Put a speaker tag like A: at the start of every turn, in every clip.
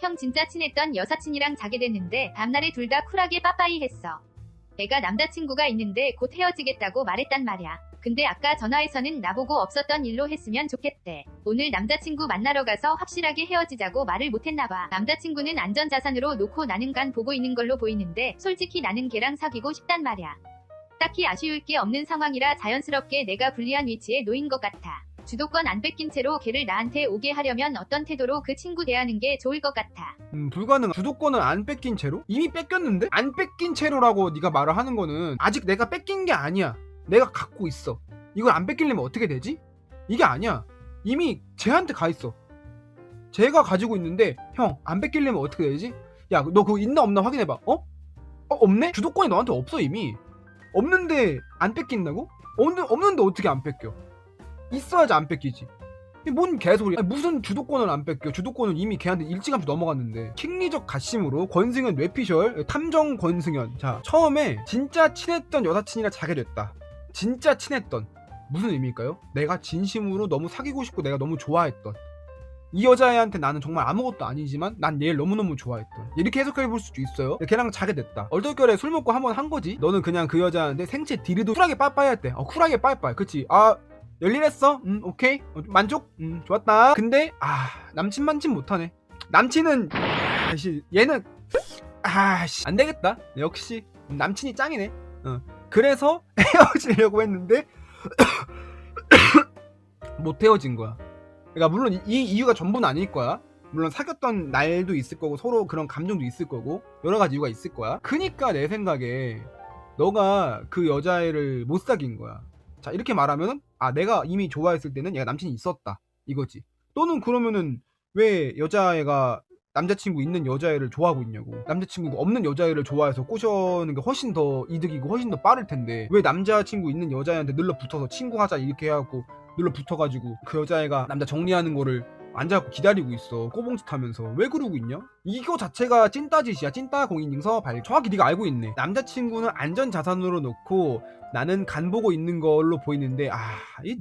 A: 형 진짜 친했던 여사친이랑 자게 됐는데 다음날에 둘 다 쿨하게 빠빠이 했어. 내가 남자친구가 있는데 곧 헤어지겠다고 말했단 말이야. 근데 아까 전화에서는 나보고 없었던 일로 했으면 좋겠대. 오늘 남자친구 만나러 가서 확실하게 헤어지자고 말을 못했나봐. 남자친구는 안전자산으로 놓고 나는 간 보고 있는 걸로 보이는데 솔직히 나는 걔랑 사귀고 싶단 말이야. 딱히 아쉬울 게 없는 상황이라 자연스럽게 내가 불리한 위치에 놓인 것 같아. 주도권 안 뺏긴 채로 걔를 나한테 오게 하려면 어떤 태도로 그 친구 대하는 게 좋을 것 같아.
B: 음, 불가능. 주도권을 안 뺏긴 채로? 이미 뺏겼는데? 안 뺏긴 채로라고 네가 말을 하는 거는 아직 내가 뺏긴 게 아니야. 내가 갖고 있어. 이걸 안 뺏기려면 어떻게 되지? 이게 아니야. 이미 쟤한테 가 있어. 쟤가 가지고 있는데 형 안 뺏기려면 어떻게 되지? 야 너 그거 있나 없나 확인해봐. 어? 어 없네? 주도권이 너한테 없어 이미. 없는데 안 뺏긴다고? 없는, 없는데 어떻게 안 뺏겨? 있어야지 안 뺏기지. 뭔 개소리야. 아니, 무슨 주도권을 안 뺏겨. 주도권은 이미 걔한테 일찌감치 넘어갔는데. 킹리적 가심으로 권승현 뇌피셜, 탐정 권승현. 자, 처음에 진짜 친했던 여사친이랑 자게 됐다. 진짜 친했던. 무슨 의미일까요? 내가 진심으로 너무 사귀고 싶고 내가 너무 좋아했던. 이 여자애한테 나는 정말 아무것도 아니지만 난 얘를 너무너무 좋아했던 이렇게 해석해 볼 수도 있어요 걔랑 자게 됐다 얼떨결에 술 먹고 한 번 한 거지 너는 그냥 그 여자한테 생체 딜도 쿨하게 빠빠이 했대 어 쿨하게 빠빠이 그치 아 열일했어? 음 오케이. 어, 만족? 음 좋았다. 근데 아 남친 만친 못하네. 남친은 아씨 얘는 아씨 안 되겠다. 역시 남친이 짱이네. 어 그래서 헤어지려고 했는데 못 헤어진 거야. 그러니까 물론 이, 이 이유가 전부는 아닐 거야. 물론 사귀었던 날도 있을 거고 서로 그런 감정도 있을 거고 여러 가지 이유가 있을 거야. 그니까 내 생각에 너가 그 여자애를 못 사귄 거야 자 이렇게 말하면은 아 내가 이미 좋아했을 때는 얘가 남친이 있었다. 이거지. 또는 그러면은 왜 여자애가 남자친구 있는 여자애를 좋아하고 있냐고. 남자친구가 없는 여자애를 좋아해서 꼬셔는 게 훨씬 더 이득이고 훨씬 더 빠를 텐데. 왜 남자친구 있는 여자애한테 늘러 붙어서 친구하자 이렇게 해갖고 늘러 붙어가지고 그 여자애가 남자 정리하는 거를 앉아갖고 기다리고 있어. 꼬봉짓 하면서. 왜 그러고 있냐? 이거 자체가 찐따짓이야. 찐따 공인증서 발 정확히 네가 알고 있네. 남자친구는 안전자산으로 놓고 나는 간 보고 있는 걸로 보이는데 아이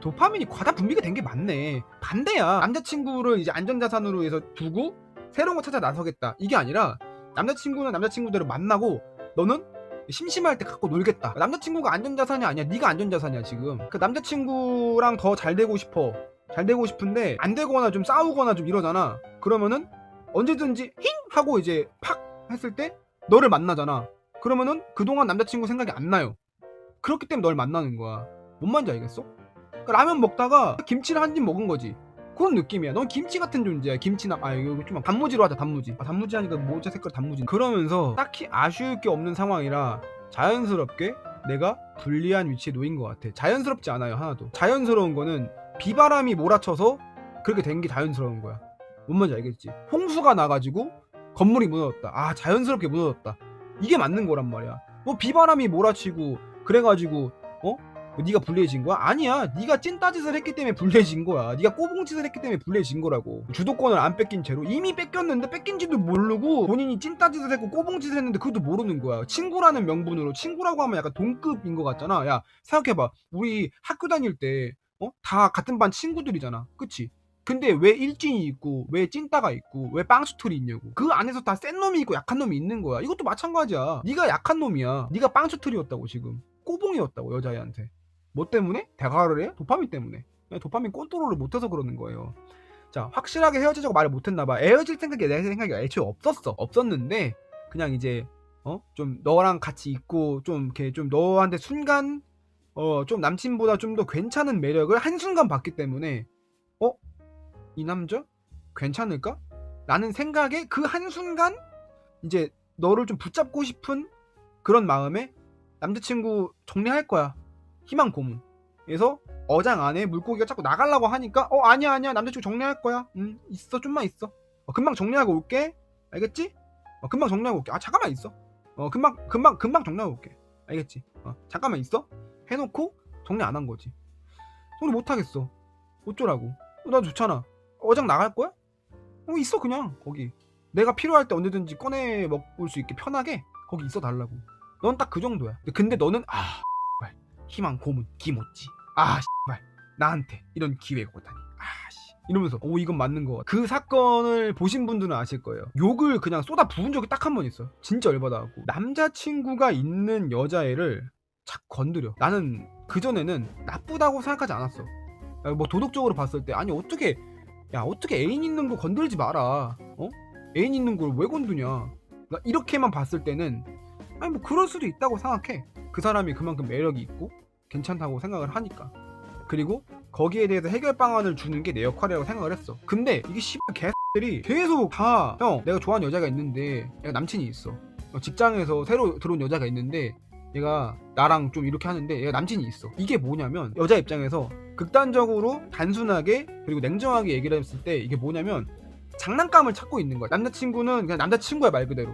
B: 도파민이 과다 분비가 된 게 맞네. 반대야. 남자친구를 이제 안전자산으로 해서 두고 새로운 거 찾아 나서겠다. 이게 아니라 남자친구는 남자친구대로 만나고 너는 심심할 때 갖고 놀겠다. 남자친구가 안전자산이 아니야. 네가 안전자산이야 지금. 그 남자친구랑 더 잘 되고 싶어 잘 되고 싶은데 안 되거나 좀 싸우거나 좀 이러잖아. 그러면은 언제든지 힝 하고 이제 팍 했을 때 너를 만나잖아. 그러면은 그동안 남자친구 생각이 안 나요. 그렇기 때문에 널 만나는 거야. 뭔 말인지 알겠어? 그러니까 라면 먹다가 김치를 한 입 먹은 거지. 그런 느낌이야. 넌 김치 같은 존재야. 김치나 아 이거 좀 단무지로 하자 단무지. 아, 단무지 하니까 모자 색깔 단무지. 그러면서 딱히 아쉬울 게 없는 상황이라 자연스럽게 내가 불리한 위치에 놓인 것 같아. 자연스럽지 않아요 하나도. 자연스러운 거는 비바람이 몰아쳐서 그렇게 된 게 자연스러운 거야 뭔 말인지 알겠지 홍수가 나가지고 건물이 무너졌다 아 자연스럽게 무너졌다 이게 맞는 거란 말이야 뭐 비바람이 몰아치고 그래가지고 어? 뭐 네가 불리해진 거야? 아니야. 네가 찐따짓을 했기 때문에 불리해진 거야. 네가 꼬봉짓을 했기 때문에 불리해진 거라고. 주도권을 안 뺏긴 채로 이미 뺏겼는데 뺏긴지도 모르고 본인이 찐따짓을 했고 꼬봉짓을 했는데 그것도 모르는 거야. 친구라는 명분으로 친구라고 하면 약간 동급인 것 같잖아. 야 생각해봐. 우리 학교 다닐 때 어? 다 같은 반 친구들이잖아. 그치? 근데 왜 일진이 있고 왜 찐따가 있고 왜 빵수틀이 있냐고 그 안에서 다 센 놈이 있고 약한 놈이 있는 거야 이것도 마찬가지야 네가 약한 놈이야 네가 빵수틀이었다고 지금 꼬봉이었다고 여자애한테 뭐 때문에? 대가를 해? 도파민 때문에. 도파민 컨트롤을 못해서 그러는 거예요. 자, 확실하게 헤어지자고 말을 못했나봐. 헤어질 생각이 내 생각이 애초에 없었어. 없었는데, 그냥 이제, 어? 좀 너랑 같이 있고, 좀 이렇게 좀 너한테 순간, 어, 좀 남친보다 좀 더 괜찮은 매력을 한순간 봤기 때문에, 어? 이 남자? 괜찮을까? 라는 생각에 그 한순간, 이제 너를 좀 붙잡고 싶은 그런 마음에 남자친구 정리할 거야. 희망 고문. 그래서 어장 안에 물고기가 자꾸 나가려고 하니까 어 아니야 아니야 남자친구 정리할 거야. 음 있어 좀만 있어. 어, 금방 정리하고 올게. 알겠지? 어, 금방 정리하고 올게. 아 잠깐만 있어. 어 금방 금방 금방 정리하고 올게. 알겠지? 어 잠깐만 있어. 해놓고 정리 안 한 거지. 정리 못 하겠어. 어쩌라고? 어, 나 좋잖아. 어장 나갈 거야? 어 있어 그냥 거기. 내가 필요할 때 언제든지 꺼내 먹을 수 있게 편하게 거기 있어 달라고. 넌 딱 그 정도야. 근데 너는 아 희망 고문 기모찌 아 씨발 나한테 이런 기회가 오다니 아 씨 이러면서 오 이건 맞는 거 그 사건을 보신 분들은 아실 거예요 욕을 그냥 쏟아 부은 적이 딱 한 번 있어요 진짜 열받아갖고 남자친구가 있는 여자애를 착 건드려. 나는 그전에는 나쁘다고 생각하지 않았어. 야, 뭐 도덕적으로 봤을 때 아니 어떻게 야 어떻게 애인 있는 거 건들지 마라. 어? 애인 있는 걸 왜 건드냐? 나 이렇게만 봤을 때는 아니 뭐 그럴 수도 있다고 생각해. 그 사람이 그만큼 매력이 있고 괜찮다고 생각을 하니까. 그리고 거기에 대해서 해결 방안을 주는 게 내 역할이라고 생각을 했어. 근데 이게 씨발 개들이 계속 다 형 내가 좋아하는 여자가 있는데 얘가 남친이 있어. 어, 직장에서 새로 들어온 여자가 있는데 얘가 나랑 좀 이렇게 하는데 얘가 남친이 있어. 이게 뭐냐면 여자 입장에서 극단적으로 단순하게 그리고 냉정하게 얘기를 했을 때 이게 뭐냐면 장난감을 찾고 있는 거야. 남자친구는 그냥 남자친구야 말 그대로.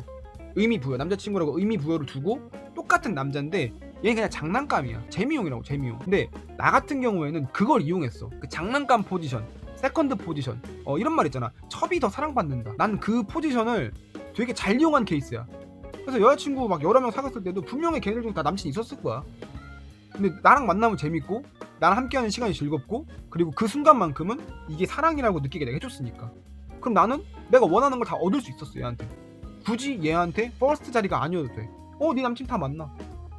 B: 의미 부여. 남자친구라고 의미 부여를 두고 똑같은 남자인데 얘는 그냥 장난감이야. 재미용이라고 재미용. 근데 나 같은 경우에는 그걸 이용했어. 그 장난감 포지션 세컨드 포지션. 어 이런 말 있잖아. 첩이 더 사랑받는다. 난 그 포지션을 되게 잘 이용한 케이스야 그래서 여자친구 막 여러 명 사귀었을 때도 분명히 걔네들 중 다 남친 있었을 거야. 근데 나랑 만나면 재밌고 나랑 함께하는 시간이 즐겁고 그리고 그 순간만큼은 이게 사랑이라고 느끼게 내가 해줬으니까. 그럼 나는 내가 원하는 걸 다 얻을 수 있었어 얘한테. 굳이 얘한테 퍼스트 자리가 아니어도 돼 어 네 남친 다 만나.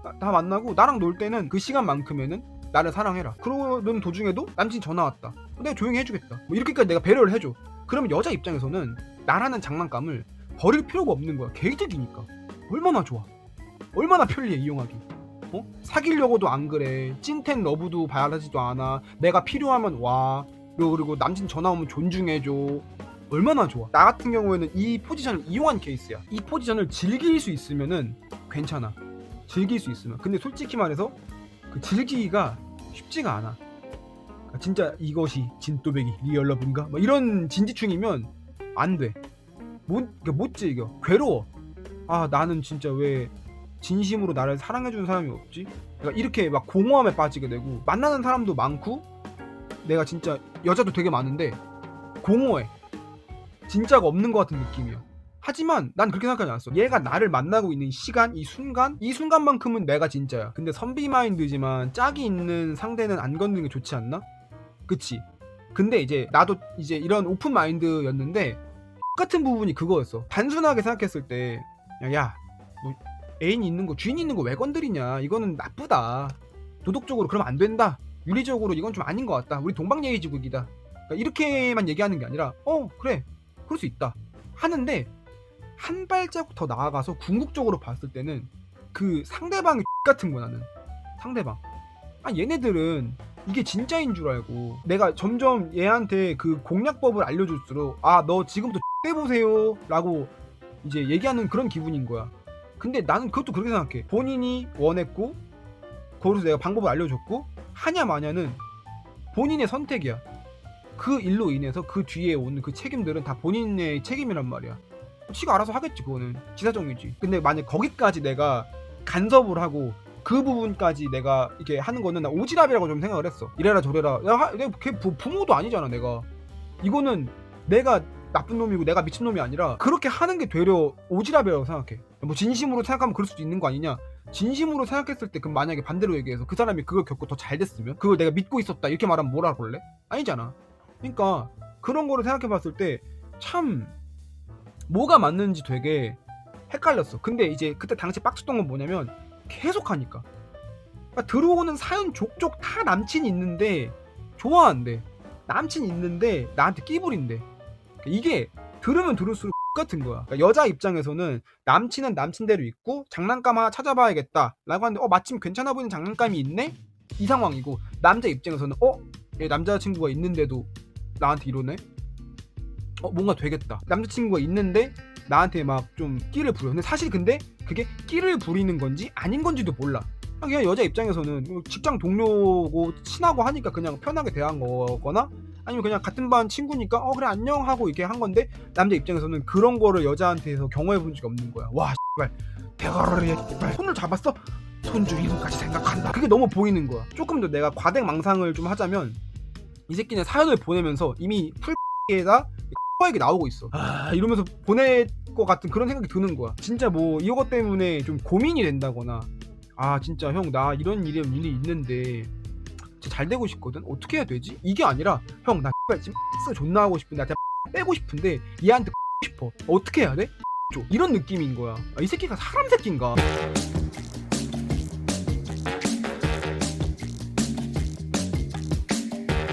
B: 다- 다 만나고 나랑 놀 때는 그 시간만큼에는 나를 사랑해라. 그러는 도중에도 남친 전화 왔다. 내가 조용히 해주겠다. 뭐 이렇게까지 내가 배려를 해줘. 그러면 여자 입장에서는 나라는 장난감을 버릴 필요가 없는 거야. 개이득이니까 얼마나 좋아? 얼마나 편리해 이용하기? 어? 사귀려고도 안 그래. 찐텐 러브도 바라지도 않아. 내가 필요하면 와. 그리고, 남친 전화 오면 존중해줘. 얼마나 좋아? 나 같은 경우에는 이 포지션을 이용한 케이스야. 이 포지션을 즐길 수 있으면은 괜찮아. 즐길 수 있으면. 근데 솔직히 말해서 그 즐기기가 쉽지가 않아. 그러니까 진짜 이것이 진또배기 리얼러브인가? 뭐 이런 진지충이면 안돼. 못, 그러니까 못 즐겨. 괴로워 아 나는 진짜 왜 진심으로 나를 사랑해주는 사람이 없지? 그러니까 이렇게 막 공허함에 빠지게 되고 만나는 사람도 많고 내가 진짜 여자도 되게 많은데 공허해. 진짜가 없는 것 같은 느낌이야. 하지만 난 그렇게 생각하지 않았어. 얘가 나를 만나고 있는 시간 이 순간 이 순간만큼은 내가 진짜야. 근데 선비 마인드지만 짝이 있는 상대는 안 건드는 게 좋지 않나? 그치. 근데 이제 나도 이제 이런 오픈 마인드였는데 똑같은 부분이 그거였어. 단순하게 생각했을 때 야, 야, 뭐 애인 있는 거 주인 있는 거 왜 건드리냐? 이거는 나쁘다. 도덕적으로 그러면 안 된다. 윤리적으로 이건 좀 아닌 것 같다. 우리 동방예의지국이다. 그러니까 이렇게만 얘기하는 게 아니라 어 그래. 그럴 수 있다. 하는데 한 발자국 더 나아가서 궁극적으로 봤을 때는 그 상대방의 같은 거 나는. 상대방. 아 얘네들은 이게 진짜인 줄 알고 내가 점점 얘한테 그 공략법을 알려줄수록 아 너 지금부터 해보세요 라고 이제 얘기하는 그런 기분인 거야. 근데 나는 그것도 그렇게 생각해. 본인이 원했고 거기서 내가 방법을 알려줬고 하냐 마냐는 본인의 선택이야. 그 일로 인해서 그 뒤에 오는 그 책임들은 다 본인의 책임이란 말이야. 지가 알아서 하겠지 그거는. 지사정이지. 근데 만약 거기까지 내가 간섭을 하고 그 부분까지 내가 이렇게 하는 거는 나 오지랖이라고 좀 생각을 했어. 이래라 저래라. 야, 하- 내가 걔 부, 부모도 아니잖아 내가. 이거는 내가 나쁜 놈이고 내가 미친 놈이 아니라 그렇게 하는 게 되려 오지랖이라고 생각해. 뭐 진심으로 생각하면 그럴 수도 있는 거 아니냐? 진심으로 생각했을 때 그럼 만약에 반대로 얘기해서 그 사람이 그걸 겪고 더 잘 됐으면 그걸 내가 믿고 있었다 이렇게 말하면 뭐라 그럴래? 아니잖아. 그러니까 그런 거를 생각해 봤을 때 참 뭐가 맞는지 되게 헷갈렸어. 근데 이제 그때 당시 빡쳤던 건 뭐냐면 계속 하니까. 그러니까 들어오는 사연 족족 다 남친이 있는데 좋아한대. 남친 있는데 나한테 끼부린대 이게 들으면 들을수록 같은 거야. 그러니까 여자 입장에서는 남친은 남친대로 있고 장난감 하나 찾아봐야겠다 라고 하는데 어 마침 괜찮아 보이는 장난감이 있네? 이 상황이고 남자 입장에서는 어? 얘 남자친구가 있는데도 나한테 이러네? 어 뭔가 되겠다. 남자친구가 있는데 나한테 막 좀 끼를 부려. 근데 사실 근데 그게 끼를 부리는 건지 아닌 건지도 몰라. 그냥 여자 입장에서는 뭐 직장 동료고 친하고 하니까 그냥 편하게 대한 거거나 아니면 그냥 같은 반 친구니까 어 그래 안녕 하고 이렇게 한 건데 남자 입장에서는 그런 거를 여자한테서 경험해 본 적이 없는 거야. 와 씨발. 대가리에 씨발. 손을 잡았어? 손주 이름까지 생각한다. 그게 너무 보이는 거야. 조금 더 내가 과대망상을 좀 하자면 이 새끼는 사연을 보내면서 이미 풀에다 얘기 나오고 있어. 아. 이러면서 보낼 것 같은 그런 생각이 드는 거야. 진짜 뭐 이것 때문에 좀 고민이 된다거나 아 진짜 형 나 이런 일이 일이 있는데 진짜 잘 되고 싶거든? 어떻게 해야 되지? 이게 아니라 형나 X발 지금 X 존나 하고 싶은데 나한테 빼고 싶은데 얘한테 싶어. 어떻게 해야 돼? 줘. 이런 느낌인 거야. 아, 이 새끼가 사람 새끼인가